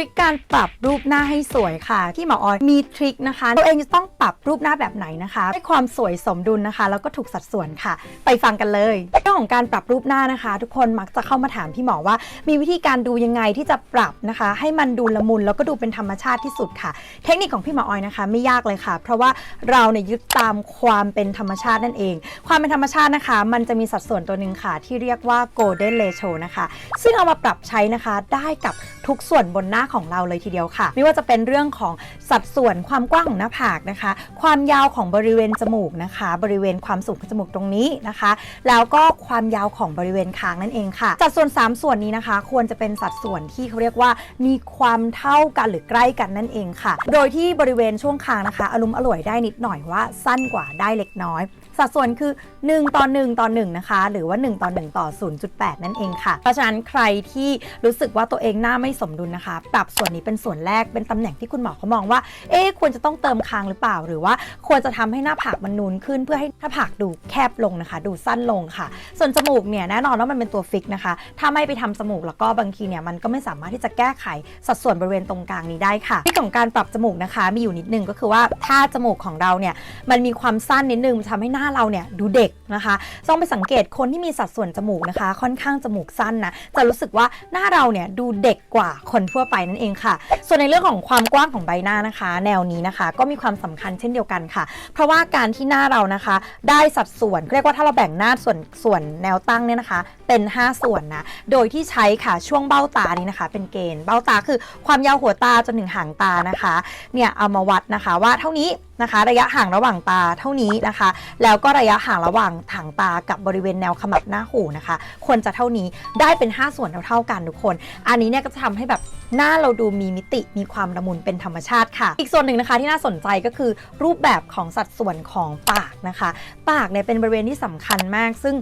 ริคการปรับรูปหน้าให้สวยค่ะ ที่หมอออยมีทริคนะคะตัวเองจะต้องปรับรูปหน้าแบบไหนนะคะให้ความสวยสมดุลนะคะ แล้วก็ถูกสัดส่วนค่ะ ไปฟังกันเลยเรื่องของการปรับรูปหน้านะคะ ทุกคนมักจะเข้ามาถามพี่หมอว่า มีวิธีการดูยังไงที่จะปรับนะคะ ให้มันดูละมุนแล้วก็ดูเป็นธรรมชาติที่สุดค่ะ เทคนิคของพี่หมอออยนะคะ ไม่ยากเลยค่ะ เพราะว่าเราเนี่ยยึดตามความเป็นธรรมชาตินั่นเอง ความเป็นธรรมชาตินะคะ มันจะมีสัดส่วนตัวหนึ่งค่ะ ที่เรียกว่า golden ratio นะคะ ซึ่งเอามาปรับใช้นะคะได้กับทุกส่วนบนหน้าของเราเลยทีเดียวค่ะ ไม่ว่าจะเป็นเรื่องของสัดส่วนความกว้างของหน้าผากนะคะ ความยาวของบริเวณจมูกนะคะ บริเวณความสูงของจมูกตรงนี้นะคะ แล้วก็ความยาวของบริเวณคางนั่นเองค่ะ สัดส่วน 3 ส่วนนี้นะคะ ควรจะเป็นสัดส่วนที่เขาเรียกว่ามีความเท่ากันหรือใกล้กันนั่นเองค่ะ โดยที่บริเวณช่วงคางนะคะอารมณ์อร่วยได้นิดหน่อยว่าสั้นกว่าได้เล็กน้อย สัดส่วนคือ 1 ต่อ 1 ต่อ 1 นะคะ หรือว่า 1 ต่อ 1 ต่อ 0.8 นั่นเองค่ะ เพราะฉะนั้นใครที่รู้สึกว่าตัวเองหน้าไม่สมดุลนะคะ ปรับส่วนนี้เป็นส่วนแรกเป็นตำแหน่งที่คุณหมอเขามองว่า เอ๊ควรจะต้องเติมคางหรือเปล่า หรือว่าควรจะทำให้หน้าผากมันนูนขึ้น เพื่อให้หน้าผากดูแคบลงนะคะ ดูสั้นลงค่ะ ส่วนจมูกเนี่ยแน่นอนว่ามันเป็นตัวฟิกนะคะ ถ้าไม่ไปทำจมูกแล้วก็บางทีเนี่ยมันก็ไม่สามารถที่จะแก้ไขสัดส่วนบริเวณตรงกลางนี้ได้ค่ะที่ของการปรับจมูกนะคะ มีอยู่นิดนึงก็คือว่าถ้าจมูกของเราเนี่ยมันมีความสั้นนิดนึงมันทำให้หน้าเราเนี่ยดูเด็กนะคะต้องไปสังเกตคนที่มีสัดส่วนจมูกนะคะ ค่อนข้างจมูกสั้นนะจะรู้สึกว่าหน้าเราเนี่ยดูเด็กกว่าคนทั่วไปนั่นเองค่ะ ส่วนในเรื่องของความกว้างของใบหน้านะคะ แนวนี้นะคะ ก็มีความสำคัญเช่นเดียวกันค่ะ เพราะว่าการที่หน้าเรานะคะ ได้สัดส่วนเรียกว่าถ้าเราแบ่งหน้าส่วนส่วนแนวตั้งเนี่ยนะคะ เป็น 5 ส่วนนะโดยที่ใช้ค่ะช่วงเบ้าตานี้นะคะ เป็นเกณฑ์เบ้าตาคือความยาวหัวตาจนถึงหางตานะคะเนี่ยเอามาวัดนะคะว่าเท่านี้ นะคะ ระยะห่างระหว่างตาเท่านี้นะคะ แล้วก็ระยะห่างระหว่างถางตากับบริเวณแนวขมับหน้าหูนะคะ ควรจะเท่านี้ได้เป็น 5 ส่วนเท่าๆกันทุกคน อันนี้เนี่ยก็จะทำให้แบบหน้าเราดูมีมิติมีความละมุนเป็นธรรมชาติค่ะ อีกส่วนหนึ่งนะคะที่น่าสนใจก็คือรูปแบบของสัดส่วนของปากนะคะ ปากเนี่ยเป็นบริเวณที่สำคัญมาก ซึ่ง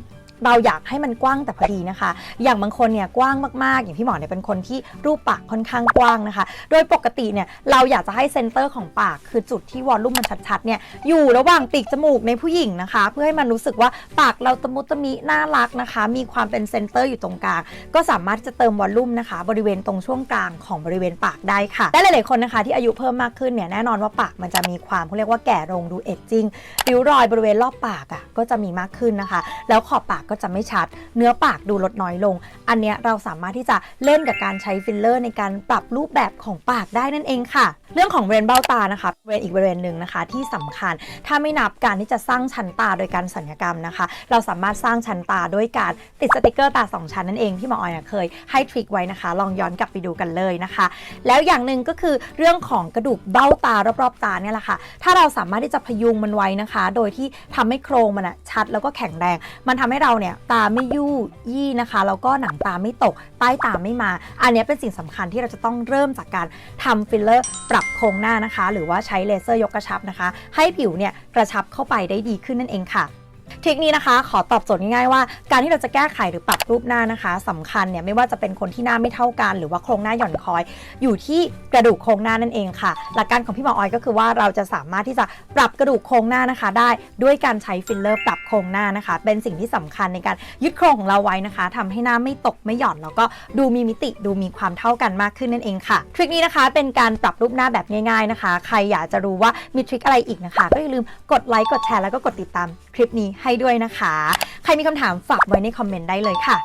เราอยากให้มันกว้างแต่พอดีนะคะ อย่างบางคนเนี่ยกว้างมากๆ อย่างพี่หมอเนี่ยเป็นคนที่รูปปากค่อนข้างกว้างนะคะ โดยปกติเนี่ยเราอยากจะให้เซนเตอร์ของปาก คือจุดที่วอลลุ่มมันชัดๆเนี่ยอยู่ระหว่างปีกจมูกในผู้หญิงนะคะ เพื่อให้มันรู้สึกว่าปากเราตะมุตะมิน่ารักนะคะ มีความเป็นเซนเตอร์อยู่ตรงกลาง ก็สามารถที่จะเติมวอลลุ่มนะคะ บริเวณตรงช่วงกลางของบริเวณปากได้ค่ะและหลายๆคนนะคะที่อายุเพิ่มมากขึ้นเนี่ยแน่นอนว่าปากมันจะมีความเขาเรียกว่าแก่ลงดูเอจจิ้งริ้วรอยบริเวณรอบปากอะก็จะมีมากขึ้นนะคะ แล้วขอบปากก็จะไม่ชัด เนื้อปากดูลดน้อยลง อันเนี้ยเราสามารถที่จะเล่นกับการใช้ฟิลเลอร์ในการปรับรูปแบบของปากได้นั่นเองค่ะ เรื่องของบริเวณเบ้าตานะคะบริเวณอีกบริเวณหนึ่งนะคะที่สำคัญ ถ้าไม่นับการที่จะสร้างชั้นตาโดยการสัญญกรรมนะคะ เราสามารถสร้างชั้นตาด้วยการติดสติกเกอร์ตา 2 ชั้นนั่นเองที่หมอออยเนี่ยเคยให้ทริคไว้นะคะ ลองย้อนกลับไปดูกันเลยนะคะ แล้วอย่างหนึ่งก็คือเรื่องของกระดูกเบ้าตารอบๆตาเนี่ยแหละค่ะ ถ้าเราสามารถที่จะพยุงมันไว้นะคะ โดยที่ทำให้โครงมันอะชัดแล้วก็แข็งแรง มันทำให้เราเนี่ยตาไม่ยู่ยี่นะคะแล้วก็หนังตาไม่ตก ใต้ตาไม่มา อันนี้เป็นสิ่งสำคัญที่เราจะต้องเริ่มจากการทำฟิลเลอร์ปรับโครงหน้านะคะ หรือว่าใช้เลเซอร์ยกกระชับนะคะ ให้ผิวเนี่ยกระชับเข้าไปได้ดีขึ้นนั่นเองค่ะ ทริคนี้นะคะขอตอบโจทย์ง่ายๆว่าการที่เราจะแก้ไขหรือปรับรูปหน้านะคะสำคัญเนี่ยไม่ว่าจะเป็นคนที่หน้าไม่เท่ากัน หรือว่าโครงหน้าหย่อนคอย อยู่ที่กระดูกโครงหน้านั่นเองค่ะ หลักการของพี่หมอออยก็คือว่าเราจะสามารถที่จะปรับกระดูกโครงหน้านะคะ ได้ด้วยการใช้ฟิลเลอร์ปรับโครงหน้านะคะ เป็นสิ่งที่สำคัญในการยึดโครงของเราไว้นะคะทำให้หน้าไม่ตกไม่หย่อนแล้วก็ดูมีมิติดูมีความเท่ากันมากขึ้นนั่นเองค่ะทริคนี้นะคะเป็นการปรับรูปหน้าแบบง่าย ๆนะคะ ใครอยากจะรู้ว่ามีทริคอะไรอีกนะคะ ก็อย่าลืมกดไลค์กดแชร์แล้วก็กดติดตามคลิปนี้ให้ด้วยนะคะ ใครมีคำถามฝากไว้ในคอมเมนต์ได้เลยค่ะ